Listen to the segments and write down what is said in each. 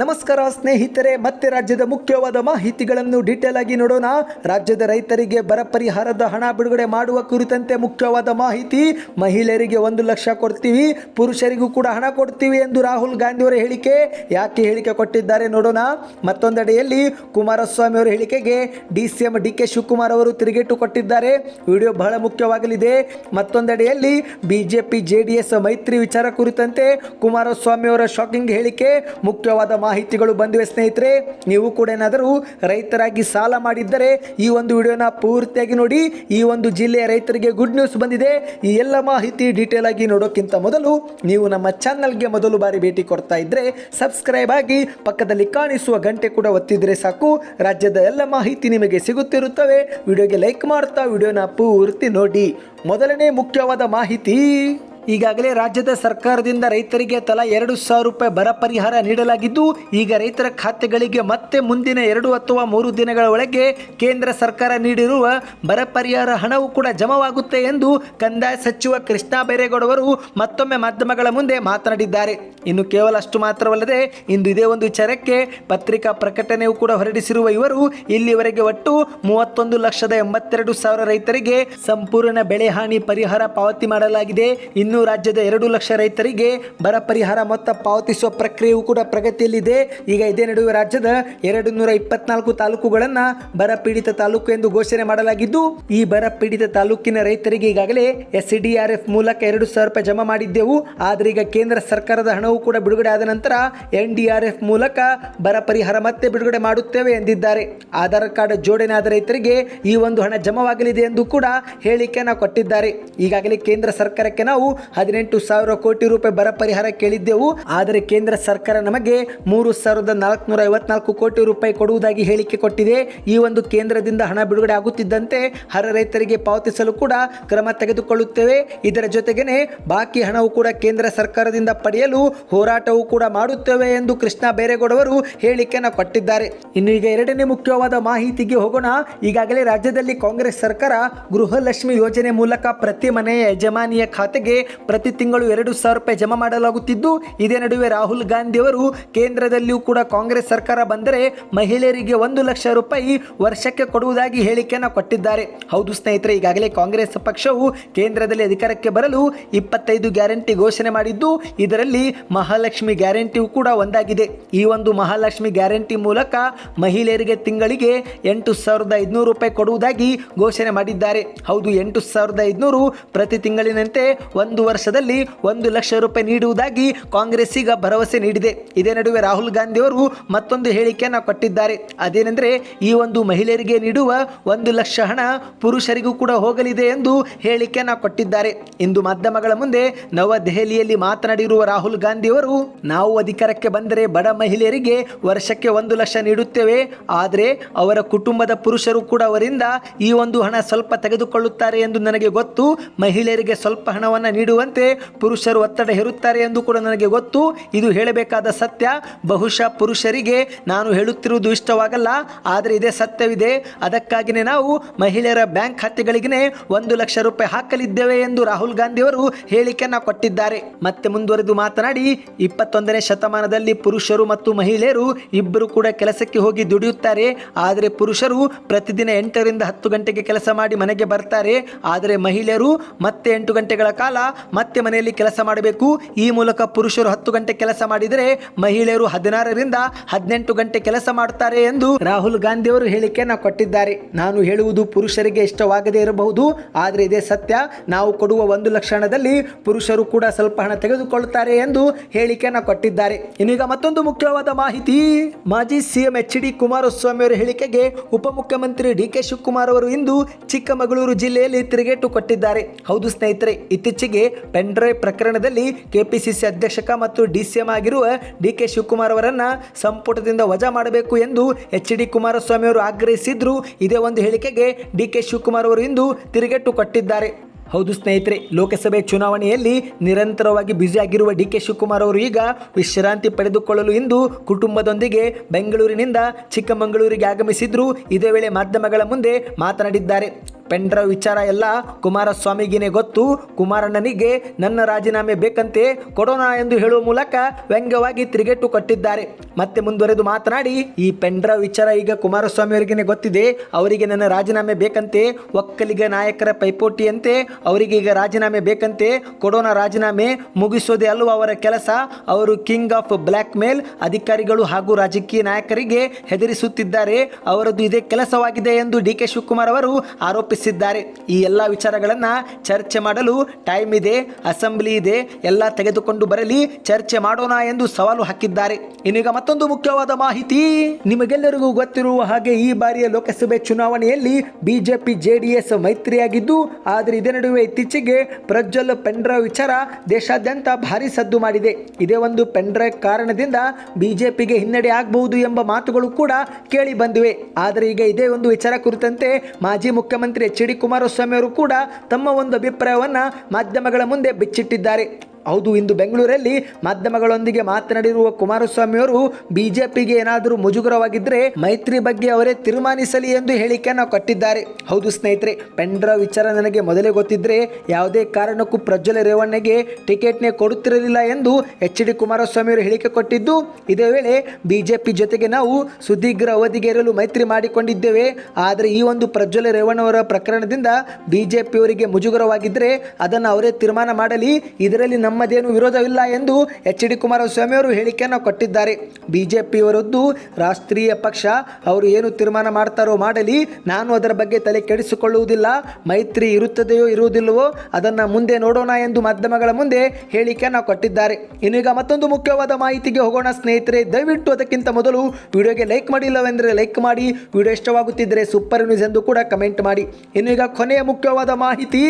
ನಮಸ್ಕಾರ ಸ್ನೇಹಿತರೆ, ಮತ್ತೆ ರಾಜ್ಯದ ಮುಖ್ಯವಾದ ಮಾಹಿತಿಗಳನ್ನು ಡೀಟೇಲ್ ಆಗಿ ನೋಡೋಣ. ರಾಜ್ಯದ ರೈತರಿಗೆ ಬರ ಪರಿಹಾರದ ಹಣ ಬಿಡುಗಡೆ ಮಾಡುವ ಕುರಿತಂತೆ ಮುಖ್ಯವಾದ ಮಾಹಿತಿ. ಮಹಿಳೆಯರಿಗೆ ಒಂದು ಲಕ್ಷ ಕೊಡ್ತೀವಿ, ಪುರುಷರಿಗೂ ಕೂಡ ಹಣ ಕೊಡ್ತೀವಿ ಎಂದು ರಾಹುಲ್ ಗಾಂಧಿ ಅವರ ಹೇಳಿಕೆ. ಯಾಕೆ ಹೇಳಿಕೆ ಕೊಟ್ಟಿದ್ದಾರೆ ನೋಡೋಣ. ಮತ್ತೊಂದೆಡೆಯಲ್ಲಿ ಕುಮಾರಸ್ವಾಮಿ ಅವರ ಹೇಳಿಕೆಗೆ D C M D K Shivakumar ಅವರು ತಿರುಗೇಟು ಕೊಟ್ಟಿದ್ದಾರೆ. ವಿಡಿಯೋ ಬಹಳ ಮುಖ್ಯವಾಗಲಿದೆ. ಮತ್ತೊಂದೆಡೆಯಲ್ಲಿ ಬಿಜೆಪಿ ಜೆಡಿಎಸ್ ಮೈತ್ರಿ ವಿಚಾರ ಕುರಿತಂತೆ ಕುಮಾರಸ್ವಾಮಿ ಅವರ ಶಾಕಿಂಗ್ ಹೇಳಿಕೆ. ಮುಖ್ಯವಾದ ಮಾಹಿತಿಗಳು ಬಂದಿವೆ ಸ್ನೇಹಿತರೆ, ನೀವು ಕೂಡ ಏನಾದರೂ ರೈತರಾಗಿ ಸಾಲ ಮಾಡಿದ್ದರೆ ಈ ಒಂದು ವಿಡಿಯೋನ ಪೂರ್ತಿಯಾಗಿ ನೋಡಿ, ಈ ಒಂದು ಜಿಲ್ಲೆಯ ರೈತರಿಗೆ ಗುಡ್ ನ್ಯೂಸ್ ಬಂದಿದೆ. ಈ ಎಲ್ಲ ಮಾಹಿತಿ ಡೀಟೇಲ್ ಆಗಿ ನೋಡೋಕ್ಕಿಂತ ಮೊದಲು ನೀವು ನಮ್ಮ ಚಾನಲ್ಗೆ ಮೊದಲು ಬಾರಿ ಭೇಟಿ ಕೊಡ್ತಾ ಇದ್ರೆ ಸಬ್ಸ್ಕ್ರೈಬ್ ಆಗಿ ಪಕ್ಕದಲ್ಲಿ ಕಾಣಿಸುವ ಗಂಟೆ ಕೂಡ ಒತ್ತಿದ್ರೆ ಸಾಕು. ರಾಜ್ಯದ ಎಲ್ಲ ಮಾಹಿತಿ ನಿಮಗೆ ಸಿಗುತ್ತಿರುತ್ತವೆ. ವಿಡಿಯೋಗೆ ಲೈಕ್ ಮಾಡ್ತಾ ವಿಡಿಯೋನ ಪೂರ್ತಿ ನೋಡಿ. ಮೊದಲನೇ ಮುಖ್ಯವಾದ ಮಾಹಿತಿ. ಈಗಾಗಲೇ ರಾಜ್ಯದ ಸರ್ಕಾರದಿಂದ ರೈತರಿಗೆ ತಲಾ ಎರಡು ಸಾವಿರ ರೂಪಾಯಿ ಬರ ಪರಿಹಾರ ನೀಡಲಾಗಿದ್ದು, ಈಗ ರೈತರ ಖಾತೆಗಳಿಗೆ ಮತ್ತೆ ಮುಂದಿನ ಎರಡು ಅಥವಾ ಮೂರು ದಿನಗಳ ಒಳಗೆ ಕೇಂದ್ರ ಸರ್ಕಾರ ನೀಡಿರುವ ಬರ ಪರಿಹಾರ ಹಣವು ಕೂಡ ಜಮವಾಗುತ್ತೆ ಎಂದು ಕಂದಾಯ ಸಚಿವ ಕೃಷ್ಣ ಬೈರೇಗೌಡವರು ಮತ್ತೊಮ್ಮೆ ಮಾಧ್ಯಮಗಳ ಮುಂದೆ ಮಾತನಾಡಿದ್ದಾರೆ. ಇನ್ನು ಕೇವಲ ಅಷ್ಟು ಮಾತ್ರವಲ್ಲದೆ, ಇಂದು ಇದೇ ಒಂದು ವಿಚಾರಕ್ಕೆ ಪತ್ರಿಕಾ ಪ್ರಕಟಣೆಯೂ ಕೂಡ ಹೊರಡಿಸಿರುವ ಇವರು, ಇಲ್ಲಿವರೆಗೆ ಒಟ್ಟು ಮೂವತ್ತೊಂದು ಲಕ್ಷದ ಎಂಬತ್ತೆರಡು ಸಾವಿರ ರೈತರಿಗೆ ಸಂಪೂರ್ಣ ಬೆಳೆ ಹಾನಿ ಪರಿಹಾರ ಪಾವತಿ ಮಾಡಲಾಗಿದೆ. ಇನ್ನು ರಾಜ್ಯದ ಎರಡು ಲಕ್ಷ ರೈತರಿಗೆ ಬರ ಪರಿಹಾರ ಮೊತ್ತ ಪಾವತಿಸುವ ಪ್ರಕ್ರಿಯೆಯೂ ಕೂಡ ಪ್ರಗತಿಯಲ್ಲಿದೆ. ಈಗ ಇದೇ ನಡುವೆ ರಾಜ್ಯದ ಎರಡು ನೂರ ಇಪ್ಪತ್ನಾಲ್ಕು ತಾಲೂಕುಗಳನ್ನು ಬರ ಪೀಡಿತ ತಾಲೂಕು ಎಂದು ಘೋಷಣೆ ಮಾಡಲಾಗಿದ್ದು, ಈ ಬರ ಪೀಡಿತ ತಾಲೂಕಿನ ರೈತರಿಗೆ ಈಗಾಗಲೇ ಎಸ್ ಮೂಲಕ ಎರಡು ಸಾವಿರ ರೂಪಾಯಿ ಜಮಾ ಮಾಡಿದ್ದೆವು. ಆದರೆ ಈಗ ಕೇಂದ್ರ ಸರ್ಕಾರದ ಹಣವು ಕೂಡ ಬಿಡುಗಡೆ ಆದ ನಂತರ ಎನ್ ಮೂಲಕ ಬರ ಪರಿಹಾರ ಮತ್ತೆ ಬಿಡುಗಡೆ ಮಾಡುತ್ತೇವೆ ಎಂದಿದ್ದಾರೆ. ಆಧಾರ್ ಕಾರ್ಡ್ ಜೋಡಣೆ ಆದ ರೈತರಿಗೆ ಈ ಒಂದು ಹಣ ಜಮಾವಾಗಲಿದೆ ಎಂದು ಕೂಡ ಹೇಳಿಕೆಯನ್ನು ಕೊಟ್ಟಿದ್ದಾರೆ. ಈಗಾಗಲೇ ಕೇಂದ್ರ ಸರ್ಕಾರಕ್ಕೆ ನಾವು ಹದಿನೆಂಟು ಸಾವಿರ ಕೋಟಿ ರೂಪಾಯಿ ಬರ ಪರಿಹಾರ ಕೇಳಿದ್ದೆವು. ಆದರೆ ಕೇಂದ್ರ ಸರ್ಕಾರ ನಮಗೆ ಮೂರು ಸಾವಿರದ ನಾಲ್ಕುನೂರ ಐವತ್ನಾಲ್ಕು ಕೋಟಿ ರೂಪಾಯಿ ಕೊಡುವುದಾಗಿ ಹೇಳಿಕೆ ಕೊಟ್ಟಿದೆ. ಈ ಒಂದು ಕೇಂದ್ರದಿಂದ ಹಣ ಬಿಡುಗಡೆ ಆಗುತ್ತಿದ್ದಂತೆ ಹರ ರೈತರಿಗೆ ಪಾವತಿಸಲು ಕೂಡ ಕ್ರಮ ತೆಗೆದುಕೊಳ್ಳುತ್ತೇವೆ. ಇದರ ಜೊತೆಗೇನೆ ಬಾಕಿ ಹಣವು ಕೂಡ ಕೇಂದ್ರ ಸರ್ಕಾರದಿಂದ ಪಡೆಯಲು ಹೋರಾಟವೂ ಕೂಡ ಮಾಡುತ್ತೇವೆ ಎಂದು ಕೃಷ್ಣ ಬೈರೇಗೌಡವರು ಹೇಳಿಕೆಯನ್ನು ಕೊಟ್ಟಿದ್ದಾರೆ. ಇನ್ನು ಈಗ ಎರಡನೇ ಮುಖ್ಯವಾದ ಮಾಹಿತಿಗೆ ಹೋಗೋಣ. ಈಗಾಗಲೇ ರಾಜ್ಯದಲ್ಲಿ ಕಾಂಗ್ರೆಸ್ ಸರ್ಕಾರ ಗೃಹಲಕ್ಷ್ಮಿ ಯೋಜನೆ ಮೂಲಕ ಪ್ರತಿ ಮನೆಯ ಯಜಮಾನಿಯ ಖಾತೆಗೆ ಪ್ರತಿ ತಿಂಗಳು ಎರಡು ಸಾವಿರ ರೂಪಾಯಿ ಜಮಾ ಮಾಡಲಾಗುತ್ತಿದ್ದು, ಇದೇ ನಡುವೆ ರಾಹುಲ್ ಗಾಂಧಿ ಅವರು ಕೇಂದ್ರದಲ್ಲಿಯೂ ಕೂಡ ಕಾಂಗ್ರೆಸ್ ಸರ್ಕಾರ ಬಂದರೆ ಮಹಿಳೆಯರಿಗೆ ಒಂದು ಲಕ್ಷ ರೂಪಾಯಿ ವರ್ಷಕ್ಕೆ ಕೊಡುವುದಾಗಿ ಹೇಳಿಕೆಯನ್ನು ಕೊಟ್ಟಿದ್ದಾರೆ. ಹೌದು ಸ್ನೇಹಿತರೆ, ಈಗಾಗಲೇ ಕಾಂಗ್ರೆಸ್ ಪಕ್ಷವು ಕೇಂದ್ರದಲ್ಲಿ ಅಧಿಕಾರಕ್ಕೆ ಬರಲು ಇಪ್ಪತ್ತೈದು ಗ್ಯಾರಂಟಿ ಘೋಷಣೆ ಮಾಡಿದ್ದು, ಇದರಲ್ಲಿ ಮಹಾಲಕ್ಷ್ಮಿ ಗ್ಯಾರಂಟಿಯೂ ಕೂಡ ಒಂದಾಗಿದೆ. ಈ ಒಂದು ಮಹಾಲಕ್ಷ್ಮಿ ಗ್ಯಾರಂಟಿ ಮೂಲಕ ಮಹಿಳೆಯರಿಗೆ ತಿಂಗಳಿಗೆ ಎಂಟು ಸಾವಿರದ ಐದುನೂರು ರೂಪಾಯಿ ಕೊಡುವುದಾಗಿ ಘೋಷಣೆ ಮಾಡಿದ್ದಾರೆ. ಹೌದು, ಎಂಟು ಸಾವಿರದ ಐದುನೂರು ಪ್ರತಿ ತಿಂಗಳಿನಂತೆ ಒಂದು ವರ್ಷದಲ್ಲಿ ಒಂದು ಲಕ್ಷ ರೂಪಾಯಿ ನೀಡುವುದಾಗಿ ಕಾಂಗ್ರೆಸ್ ಈಗ ಭರವಸೆ ನೀಡಿದೆ. ಇದೇ ನಡುವೆ ರಾಹುಲ್ ಗಾಂಧಿ ಅವರು ಮತ್ತೊಂದು ಹೇಳಿಕೆಯನ್ನು ಕೊಟ್ಟಿದ್ದಾರೆ. ಅದೇನೆಂದರೆ ಈ ಒಂದು ಮಹಿಳೆಯರಿಗೆ ನೀಡುವ ಒಂದು ಲಕ್ಷ ಹಣ ಪುರುಷರಿಗೂ ಕೂಡ ಹೋಗಲಿದೆ ಎಂದು ಹೇಳಿಕೆಯನ್ನು ಕೊಟ್ಟಿದ್ದಾರೆ. ಇಂದು ಮಾಧ್ಯಮಗಳ ಮುಂದೆ ನವದೆಹಲಿಯಲ್ಲಿ ಮಾತನಾಡಿರುವ ರಾಹುಲ್ ಗಾಂಧಿ ಅವರು ನಾವು ಅಧಿಕಾರಕ್ಕೆ ಬಂದರೆ ಬಡ ಮಹಿಳೆಯರಿಗೆ ವರ್ಷಕ್ಕೆ ಒಂದು ಲಕ್ಷ ನೀಡುತ್ತೇವೆ. ಆದರೆ ಅವರ ಕುಟುಂಬದ ಪುರುಷರು ಕೂಡ ಅವರಿಂದ ಈ ಒಂದು ಹಣ ಸ್ವಲ್ಪ ತೆಗೆದುಕೊಳ್ಳುತ್ತಾರೆ ಎಂದು ನನಗೆ ಗೊತ್ತು. ಮಹಿಳೆಯರಿಗೆ ಸ್ವಲ್ಪ ಹಣವನ್ನು ನೀಡುವಂತೆ ಪುರುಷರು ಒತ್ತಡ ಹೇರುತ್ತಾರೆ ಎಂದು ಕೂಡ ನನಗೆ ಗೊತ್ತು. ಇದು ಹೇಳಬೇಕಾದ ಸತ್ಯ. ಬಹುಶಃ ಪುರುಷರಿಗೆ ನಾನು ಹೇಳುತ್ತಿರುವುದು ಇಷ್ಟವಾಗಲ್ಲ. ಆದರೆ ಇದೇ ಸತ್ಯವಿದೆ. ಅದಕ್ಕಾಗಿಯೇ ನಾವು ಮಹಿಳೆಯರ ಬ್ಯಾಂಕ್ ಖಾತೆಗಳಿಗೆ ಒಂದು ಲಕ್ಷ ರೂಪಾಯಿ ಹಾಕಲಿದ್ದೇವೆ ಎಂದು ರಾಹುಲ್ ಗಾಂಧಿಯವರು ಹೇಳಿಕೆಯನ್ನು ಕೊಟ್ಟಿದ್ದಾರೆ. ಮತ್ತೆ ಮುಂದುವರೆದು ಮಾತನಾಡಿ, ಇಪ್ಪತ್ತೊಂದನೇ ಶತಮಾನದಲ್ಲಿ ಪುರುಷರು ಮತ್ತು ಮಹಿಳೆಯರು ಇಬ್ಬರು ಕೂಡ ಕೆಲಸಕ್ಕೆ ಹೋಗಿ ದುಡಿಯುತ್ತಾರೆ. ಆದರೆ ಪುರುಷರು ಪ್ರತಿದಿನ ಎಂಟರಿಂದ ಹತ್ತು ಗಂಟೆಗೆ ಕೆಲಸ ಮಾಡಿ ಮನೆಗೆ ಬರ್ತಾರೆ. ಆದರೆ ಮಹಿಳೆಯರು ಮತ್ತೆ ಎಂಟು ಗಂಟೆಗಳ ಕಾಲ ಮತ್ತೆ ಮನೆಯಲ್ಲಿ ಕೆಲಸ ಮಾಡಬೇಕು. ಈ ಮೂಲಕ ಪುರುಷರು ಹತ್ತು ಗಂಟೆ ಕೆಲಸ ಮಾಡಿದರೆ ಮಹಿಳೆಯರು ಹದಿನಾರರಿಂದ ಹದಿನೆಂಟು ಗಂಟೆ ಕೆಲಸ ಮಾಡುತ್ತಾರೆ ಎಂದು ರಾಹುಲ್ ಗಾಂಧಿ ಅವರು ಹೇಳಿಕೆಯನ್ನು ಕೊಟ್ಟಿದ್ದಾರೆ. ನಾನು ಹೇಳುವುದು ಪುರುಷರಿಗೆ ಇಷ್ಟವಾಗದೇ ಇರಬಹುದು. ಆದರೆ ಇದೇ ಸತ್ಯ. ನಾವು ಕೊಡುವ ಒಂದು ಲಕ್ಷಣದಲ್ಲಿ ಪುರುಷರು ಕೂಡ ಸ್ವಲ್ಪ ಹಣ ತೆಗೆದುಕೊಳ್ಳುತ್ತಾರೆ ಎಂದು ಹೇಳಿಕೆಯನ್ನು ಕೊಟ್ಟಿದ್ದಾರೆ. ಇನ್ನೀಗ ಮತ್ತೊಂದು ಮುಖ್ಯವಾದ ಮಾಹಿತಿ. ಮಾಜಿ ಸಿಎಂ ಎಚ್ ಡಿ ಕುಮಾರಸ್ವಾಮಿ ಅವರ ಹೇಳಿಕೆಗೆ ಉಪಮುಖ್ಯಮಂತ್ರಿ ಡಿ ಕೆ ಶಿವಕುಮಾರ್ ಅವರು ಇಂದು ಚಿಕ್ಕಮಗಳೂರು ಜಿಲ್ಲೆಯಲ್ಲಿ ತಿರುಗೇಟು ಕೊಟ್ಟಿದ್ದಾರೆ. ಹೌದು ಸ್ನೇಹಿತರೆ, ಇತ್ತೀಚೆಗೆ ಪೆನ್ಡ್ರೈವ್ ಪ್ರಕರಣದಲ್ಲಿ ಕೆಪಿಸಿಸಿ ಅಧ್ಯಕ್ಷಕ ಮತ್ತು ಡಿಸಿಎಂ ಆಗಿರುವ ಡಿ ಕೆ ಶಿವಕುಮಾರ್ ಅವರನ್ನು ಸಂಪುಟದಿಂದ ವಜಾ ಮಾಡಬೇಕು ಎಂದು ಎಚ್ ಡಿ ಕುಮಾರಸ್ವಾಮಿ ಅವರು ಆಗ್ರಹಿಸಿದ್ರು. ಇದೇ ಒಂದು ಹೇಳಿಕೆಗೆ ಡಿಕೆ ಶಿವಕುಮಾರ್ ಅವರು ಇಂದು ತಿರುಗೇಟು ಕೊಟ್ಟಿದ್ದಾರೆ. ಹೌದು ಸ್ನೇಹಿತರೆ, ಲೋಕಸಭೆ ಚುನಾವಣೆಯಲ್ಲಿ ನಿರಂತರವಾಗಿ ಬ್ಯುಸಿಯಾಗಿರುವ ಡಿ ಕೆ ಶಿವಕುಮಾರ್ ಅವರು ಈಗ ವಿಶ್ರಾಂತಿ ಪಡೆದುಕೊಳ್ಳಲು ಇಂದು ಕುಟುಂಬದೊಂದಿಗೆ ಬೆಂಗಳೂರಿನಿಂದ ಚಿಕ್ಕಮಗಳೂರಿಗೆ ಆಗಮಿಸಿದ್ರು. ಇದೇ ವೇಳೆ ಮಾಧ್ಯಮಗಳ ಮುಂದೆ ಮಾತನಾಡಿದ್ದಾರೆ. ಪೆಂಡ್ರೈವ್ ವಿಚಾರ ಎಲ್ಲ ಕುಮಾರಸ್ವಾಮಿಗೇನೆ ಗೊತ್ತು. ಕುಮಾರಣ್ಣನಿಗೆ ನನ್ನ ರಾಜೀನಾಮೆ ಬೇಕಂತೆ ಕೊಡೋಣ ಎಂದು ಹೇಳುವ ಮೂಲಕ ವ್ಯಂಗ್ಯವಾಗಿ ತಿರುಗೇಟು ಕೊಟ್ಟಿದ್ದಾರೆ. ಮತ್ತೆ ಮುಂದುವರೆದು ಮಾತನಾಡಿ, ಈ ಪೆಂಡ್ರೈವ್ ವಿಚಾರ ಈಗ ಕುಮಾರಸ್ವಾಮಿ ಅವರಿಗೇನೆ ಗೊತ್ತಿದೆ. ಅವರಿಗೆ ನನ್ನ ರಾಜೀನಾಮೆ ಬೇಕಂತೆ. ಒಕ್ಕಲಿಗ ನಾಯಕರ ಪೈಪೋಟಿಯಂತೆ ಅವರಿಗೆ ಈಗ ರಾಜೀನಾಮೆ ಬೇಕಂತೆ. ಕೊಡೋಣ ರಾಜೀನಾಮೆ ಮುಗಿಸೋದೇ ಅಲ್ಲವ ಅವರ ಕೆಲಸ. ಅವರು ಕಿಂಗ್ ಆಫ್ ಬ್ಲ್ಯಾಕ್ ಮೇಲ್ ಅಧಿಕಾರಿಗಳು ಹಾಗೂ ರಾಜಕೀಯ ನಾಯಕರಿಗೆ ಹೆದರಿಸುತ್ತಿದ್ದಾರೆ. ಅವರದ್ದು ಇದೇ ಕೆಲಸವಾಗಿದೆ ಎಂದು ಡಿ ಕೆ ಶಿವಕುಮಾರ್ ಅವರು ಆರೋಪಿಸಿದ್ದಾರೆ ಈ ಎಲ್ಲ ವಿಚಾರಗಳನ್ನು ಚರ್ಚೆ ಮಾಡಲು ಟೈಮ್ ಇದೆ ಅಸೆಂಬ್ಲಿ ಇದೆ, ಎಲ್ಲ ತೆಗೆದುಕೊಂಡು ಬರಲಿ, ಚರ್ಚೆ ಮಾಡೋಣ ಎಂದು ಸವಾಲು ಹಾಕಿದ್ದಾರೆ. ಇನ್ನೀಗ ಮತ್ತೊಂದು ಮುಖ್ಯವಾದ ಮಾಹಿತಿ. ನಿಮಗೆಲ್ಲರಿಗೂ ಗೊತ್ತಿರುವ ಹಾಗೆ ಈ ಬಾರಿಯ ಲೋಕಸಭೆ ಚುನಾವಣೆಯಲ್ಲಿ ಬಿಜೆಪಿ, ಜೆಡಿಎಸ್ ಮೈತ್ರಿಯಾಗಿದ್ದು, ಆದರೆ ಇದೇ ನಡುವೆ ಇತ್ತೀಚೆಗೆ ಪ್ರಜ್ವಲ್ ಪೆಂಡ್ರ ವಿಚಾರ ದೇಶಾದ್ಯಂತ ಭಾರಿ ಸದ್ದು ಮಾಡಿದೆ. ಇದೇ ಒಂದು ಪೆಂಡ್ರ ಕಾರಣದಿಂದ ಬಿಜೆಪಿಗೆ ಹಿನ್ನಡೆ ಆಗಬಹುದು ಎಂಬ ಮಾತುಗಳು ಕೂಡ ಕೇಳಿ ಬಂದಿವೆ. ಆದರೆ ಈಗ ಇದೇ ಒಂದು ವಿಚಾರ ಕುರಿತಂತೆ ಮಾಜಿ ಮುಖ್ಯಮಂತ್ರಿ ಎಚ್ ಡಿ ಕುಮಾರಸ್ವಾಮಿ ಅವರು ಕೂಡ ತಮ್ಮ ಒಂದು ಅಭಿಪ್ರಾಯವನ್ನು ಮಾಧ್ಯಮಗಳ ಮುಂದೆ ಬಿಚ್ಚಿಟ್ಟಿದ್ದಾರೆ. ಹೌದು, ಇಂದು ಬೆಂಗಳೂರಲ್ಲಿ ಮಾಧ್ಯಮಗಳೊಂದಿಗೆ ಮಾತನಾಡಿರುವ ಕುಮಾರಸ್ವಾಮಿ ಅವರು ಬಿಜೆಪಿಗೆ ಏನಾದರೂ ಮುಜುಗರವಾಗಿದ್ದರೆ ಮೈತ್ರಿ ಬಗ್ಗೆ ಅವರೇ ತೀರ್ಮಾನಿಸಲಿ ಎಂದು ಹೇಳಿಕೆಯನ್ನು ಕೊಟ್ಟಿದ್ದಾರೆ. ಹೌದು ಸ್ನೇಹಿತರೆ ಪೆಂಡ್ರ ವಿಚಾರ ನನಗೆ ಮೊದಲೇ ಗೊತ್ತಿದ್ರೆ ಯಾವುದೇ ಕಾರಣಕ್ಕೂ ಪ್ರಜ್ವಲ ರೇವಣ್ಣಗೆ ಟಿಕೆಟ್ನೇ ಕೊಡುತ್ತಿರಲಿಲ್ಲ ಎಂದು ಎಚ್ ಡಿ ಕುಮಾರಸ್ವಾಮಿ ಅವರು ಹೇಳಿಕೆ ಕೊಟ್ಟಿದ್ದು, ಇದೇ ವೇಳೆ ಬಿಜೆಪಿ ಜೊತೆಗೆ ನಾವು ಸುದೀರ್ಘ ಅವಧಿಗೆ ಇರಲು ಮೈತ್ರಿ ಮಾಡಿಕೊಂಡಿದ್ದೇವೆ. ಆದರೆ ಈ ಒಂದು ಪ್ರಜ್ವಲ ರೇವಣ್ಣವರ ಪ್ರಕರಣದಿಂದ ಬಿಜೆಪಿಯವರಿಗೆ ಮುಜುಗರವಾಗಿದ್ದರೆ ಅದನ್ನು ಅವರೇ ತೀರ್ಮಾನ ಮಾಡಲಿ. ಇದರಲ್ಲಿ ನಮ್ಮದೇನು ವಿರೋಧವಿಲ್ಲ ಎಂದು ಎಚ್ ಡಿ ಕುಮಾರಸ್ವಾಮಿ ಅವರು ಹೇಳಿಕೆಯನ್ನು ಕೊಟ್ಟಿದ್ದಾರೆ. ಬಿಜೆಪಿಯವರದ್ದು ರಾಷ್ಟ್ರೀಯ ಪಕ್ಷ, ಅವರು ಏನು ತೀರ್ಮಾನ ಮಾಡ್ತಾರೋ ಮಾಡಲಿ, ನಾನು ಅದರ ಬಗ್ಗೆ ತಲೆ ಕೆಡಿಸಿಕೊಳ್ಳುವುದಿಲ್ಲ, ಮೈತ್ರಿ ಇರುತ್ತದೆಯೋ ಇರುವುದಿಲ್ಲವೋ ಅದನ್ನು ಮುಂದೆ ನೋಡೋಣ ಎಂದು ಮಾಧ್ಯಮಗಳ ಮುಂದೆ ಹೇಳಿಕೆಯನ್ನು ಕೊಟ್ಟಿದ್ದಾರೆ. ಇನ್ನೀಗ ಮತ್ತೊಂದು ಮುಖ್ಯವಾದ ಮಾಹಿತಿಗೆ ಹೋಗೋಣ ಸ್ನೇಹಿತರೆ, ದಯವಿಟ್ಟು ಅದಕ್ಕಿಂತ ಮೊದಲು ವಿಡಿಯೋಗೆ ಲೈಕ್ ಮಾಡಿಲ್ಲವೆಂದರೆ ಲೈಕ್ ಮಾಡಿ. ವಿಡಿಯೋ ಇಷ್ಟವಾಗುತ್ತಿದ್ದರೆ ಸೂಪರ್ ನ್ಯೂಸ್ ಎಂದು ಕೂಡ ಕಮೆಂಟ್ ಮಾಡಿ. ಇನ್ನೀಗ ಕೊನೆಯ ಮುಖ್ಯವಾದ ಮಾಹಿತಿ,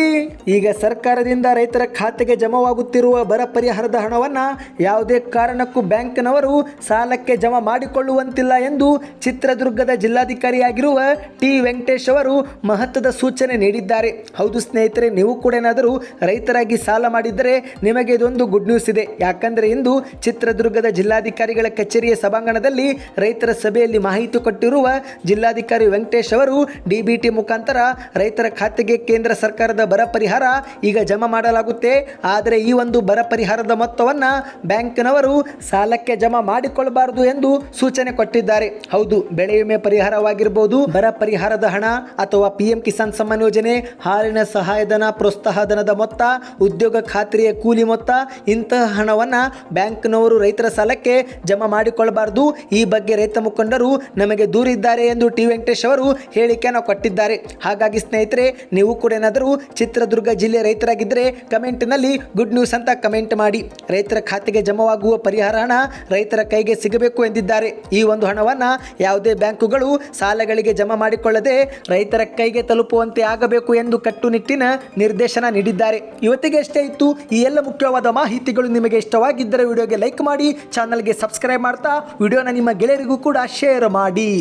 ಈಗ ಸರ್ಕಾರದಿಂದ ರೈತರ ಖಾತೆಗೆ ಜಮಾವಾಗುತ್ತಿರುವ ಬರ ಪರಿಹಾರದ ಹಣವನ್ನು ಯಾವುದೇ ಕಾರಣಕ್ಕೂ ಬ್ಯಾಂಕ್ನವರು ಸಾಲಕ್ಕೆ ಜಮಾ ಮಾಡಿಕೊಳ್ಳುವಂತಿಲ್ಲ ಎಂದು ಚಿತ್ರದುರ್ಗದ ಜಿಲ್ಲಾಧಿಕಾರಿಯಾಗಿರುವ ಟಿ ವೆಂಕಟೇಶ್ ಅವರು ಮಹತ್ವದ ಸೂಚನೆ ನೀಡಿದ್ದಾರೆ. ಹೌದು ಸ್ನೇಹಿತರೆ, ನೀವು ಕೂಡ ಏನಾದರೂ ರೈತರಾಗಿ ಸಾಲ ಮಾಡಿದ್ದರೆ ನಿಮಗೆ ಇದೊಂದು ಗುಡ್ ನ್ಯೂಸ್ ಇದೆ. ಯಾಕಂದರೆ ಇಂದು ಚಿತ್ರದುರ್ಗದ ಜಿಲ್ಲಾಧಿಕಾರಿಗಳ ಕಚೇರಿಯ ಸಭಾಂಗಣದಲ್ಲಿ ರೈತರ ಸಭೆಯಲ್ಲಿ ಮಾಹಿತಿ ಕೊಟ್ಟಿರುವ ಜಿಲ್ಲಾಧಿಕಾರಿ ವೆಂಕಟೇಶ್ ಅವರು ಡಿಬಿಟಿ ಮುಖಾಂತರ ರೈತರ ಖಾತೆಗೆ ಕೇಂದ್ರ ಸರ್ಕಾರದ ಬರ ಪರಿಹಾರ ಈಗ ಜಮಾ ಮಾಡಲಾಗುತ್ತೆ. ಆದರೆ ಈ ಒಂದು ಬರ ಪರಿಹಾರದ ಮೊತ್ತವನ್ನು ಬ್ಯಾಂಕ್ನವರು ಸಾಲಕ್ಕೆ ಜಮಾ ಮಾಡಿಕೊಳ್ಳಬಾರದು ಎಂದು ಸೂಚನೆ ಕೊಟ್ಟಿದ್ದಾರೆ. ಹೌದು, ಬೆಳೆ ವಿಮೆ ಪರಿಹಾರವಾಗಿರ್ಬೋದು. ಬರ ಪರಿಹಾರದ ಹಣ ಅಥವಾ ಪಿಎಂ ಕಿಸಾನ್ ಸಮ್ಮಾನ್ ಯೋಜನೆ, ಹಾಲಿನ ಸಹಾಯಧನ, ಪ್ರೋತ್ಸಾಹಧನದ ಮೊತ್ತ, ಉದ್ಯೋಗ ಖಾತ್ರಿಯ ಕೂಲಿ ಮೊತ್ತ, ಇಂತಹ ಹಣವನ್ನು ಬ್ಯಾಂಕ್ನವರು ರೈತರ ಸಾಲಕ್ಕೆ ಜಮಾ ಮಾಡಿಕೊಳ್ಳಬಾರದು. ಈ ಬಗ್ಗೆ ರೈತ ಮುಖಂಡರು ನಮಗೆ ದೂರಿದ್ದಾರೆ ಎಂದು ಟಿ. ವೆಂಕಟೇಶ್ ಅವರು ಹೇಳಿಕೆಯನ್ನು ಕೊಟ್ಟಿದ್ದಾರೆ. ಹಾಗಾಗಿ ಸ್ನೇಹಿತರೆ, ನೀವು ಕೂಡ ಏನಾದರೂ ಚಿತ್ರದುರ್ಗ ಜಿಲ್ಲೆ ರೈತರಾಗಿದ್ದರೆ ಕಮೆಂಟ್ನಲ್ಲಿ ಗುಡ್ ನ್ಯೂಸ್ ಅಂತ ಕಮೆಂಟ್ ಮಾಡಿ, ರೈತರ ಖಾತೆಗೆ ಜಮವಾಗುವ ಪರಿಹಾರ ಹಣ ರೈತರ ಕೈಗೆ ಸಿಗಬೇಕು ಎಂದಿದ್ದಾರೆ. ಈ ಒಂದು ಹಣವನ್ನು ಯಾವುದೇ ಬ್ಯಾಂಕುಗಳು ಸಾಲಗಳಿಗೆ ಜಮಾ ಮಾಡಿಕೊಳ್ಳದೆ ರೈತರ ಕೈಗೆ ತಲುಪುವಂತೆ ಆಗಬೇಕು ಎಂದು ಕಟ್ಟುನಿಟ್ಟಿನ ನಿರ್ದೇಶನ ನೀಡಿದ್ದಾರೆ. ಇವತ್ತಿಗೆ ಎಷ್ಟೇ ಇತ್ತು. ಈ ಎಲ್ಲ ಮುಖ್ಯವಾದ ಮಾಹಿತಿಗಳು ನಿಮಗೆ ಇಷ್ಟವಾಗಿದ್ದರೆ ವಿಡಿಯೋಗೆ ಲೈಕ್ ಮಾಡಿ, ಚಾನಲ್ಗೆ ಸಬ್ಸ್ಕ್ರೈಬ್ ಮಾಡ್ತಾ, ವಿಡಿಯೋನ ನಿಮ್ಮ ಗೆಳೆಯರಿಗೂ ಕೂಡ ಶೇರ್ ಮಾಡಿ.